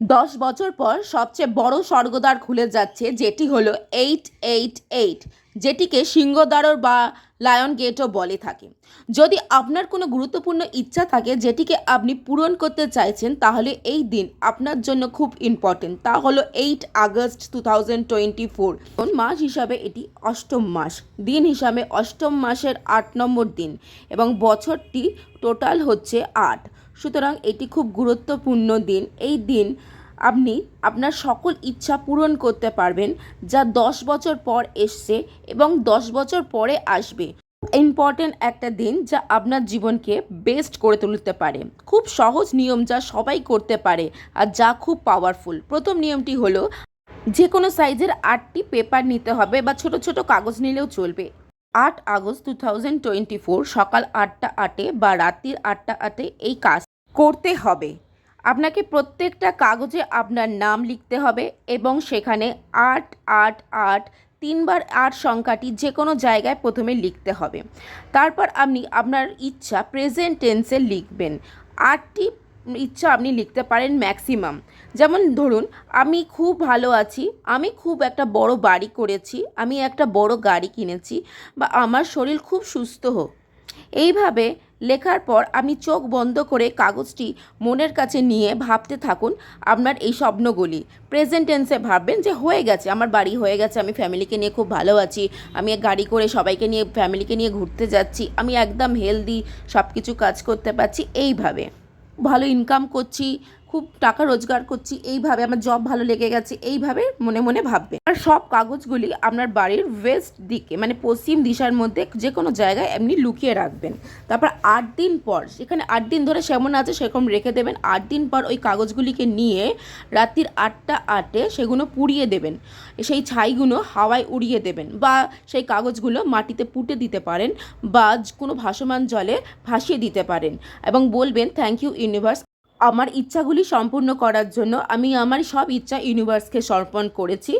দশ বছর পর সবচেয়ে বড় স্বর্গদ্বার খুলে যাচ্ছে যেটি হলো এইট এইট এইট যেটিকে সিংহদ্বারর বা লায়ন গেটও বলে থাকে। যদি আপনার কোনো গুরুত্বপূর্ণ ইচ্ছা থাকে যেটিকে আপনি পূরণ করতে চাইছেন, তাহলে এই দিন আপনার জন্য খুব ইম্পর্টেন্ট তা হলো eight August two thousand twenty four মাস হিসাবে এটি অষ্টম মাস? দিন হিসাবে অষ্টম মাসের আট নম্বর দিন এবং বছরটি টোটাল হচ্ছে আট। সুতরাং এটি খুব গুরুত্বপূর্ণ দিন। এই দিন আপনি আপনার সকল ইচ্ছা পূরণ করতে পারবেন, যা দশ বছর পর এসছে এবং দশ বছর পরে আসবে। ইম্পর্টেন্ট একটা দিন যা আপনার জীবনকে বেস্ট করে তুলতে পারে। খুব সহজ নিয়ম যা সবাই করতে পারে আর যা খুব পাওয়ারফুল প্রথম নিয়মটি হলো যে কোনো সাইজের আটটি পেপার নিতে হবে বা ছোট ছোট কাগজ নিলেও চলবে। আট August two thousand twenty four সকাল আটটা আটে বা রাত্রির আটটা আটে এই কাজ করতে হবে। আপনাকে প্রত্যেকটা কাগজে আপনার নাম লিখতে হবে এবং সেখানে আট আট আট, তিনবার আট সংখ্যাটি যে কোনো জায়গায় প্রথমে লিখতে হবে। তারপর আপনি আপনার ইচ্ছা প্রেজেন্ট টেন্সে লিখবেন। আটটি ইচ্ছা আপনি লিখতে পারেন ম্যাক্সিমাম যেমন ধরুন, আমি খুব ভালো আছি, আমি খুব একটা বড় বাড়ি করেছি, আমি একটা বড় গাড়ি কিনেছি বা আমার শরীর খুব সুস্থ হোক। এইভাবে লেখার পর আপনি চোখ বন্ধ করে কাগজটি মনের কাছে নিয়ে ভাবতে থাকুন আপনার এই স্বপ্নগুলি। প্রেজেন্টেন্সে ভাববেন যে হয়ে গেছে, আমার বাড়ি হয়ে গেছে, আমি ফ্যামিলিকে নিয়ে খুব ভালো আছি, আমি গাড়ি করে সবাইকে নিয়ে ফ্যামিলিকে নিয়ে ঘুরতে যাচ্ছি, আমি একদম হেলদি সব কিছু কাজ করতে পারছি, এইভাবে। ভালো ইনকাম করছি খুব টাকা রোজগার করছি, এইভাবে আমার জব ভালো লেগে গেছে, এইভাবে মনে মনে ভাববে। আর সব কাগজগুলি আপনার বাড়ির ওয়েস্ট দিকে মানে পশ্চিম দিশার মধ্যে যে কোনো জায়গায় এমনি লুকিয়ে রাখবেন। তারপর আট দিন পর, সেখানে আট দিন ধরে সেমন আছে সেরকম রেখে দেবেন। আট দিন পর ওই কাগজগুলিকে নিয়ে রাত্রির আটটা আটে সেগুলো পুড়িয়ে দেবেন। সেই ছাইগুলো হাওয়ায় উড়িয়ে দেবেন বা সেই কাগজগুলো মাটিতে পুঁতে দিতে পারেন বা কোনো ভাসমান জলে ভাসিয়ে দিতে পারেন এবং বলবেন থ্যাংক ইউ ইউনিভার্স আমার ইচ্ছাগুলি সম্পূর্ণ করার জন্য আমি আমার সব ইচ্ছা ইউনিভার্সকে সমর্পণ করেছি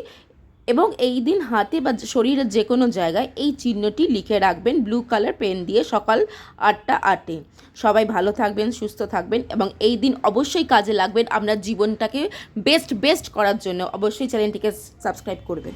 এবং এই দিন হাতে বা শরীরের যে কোনো জায়গায় এই চিহ্নটি লিখে রাখবেন ব্লু কালার পেন দিয়ে সকাল আটটা আটে। সবাই ভালো থাকবেন, সুস্থ থাকবেন এবং এই দিন অবশ্যই কাজে লাগবেন। আপনার জীবনটাকে বেস্ট বেস্ট করার জন্য অবশ্যই চ্যানেলটিকে সাবস্ক্রাইব করবেন।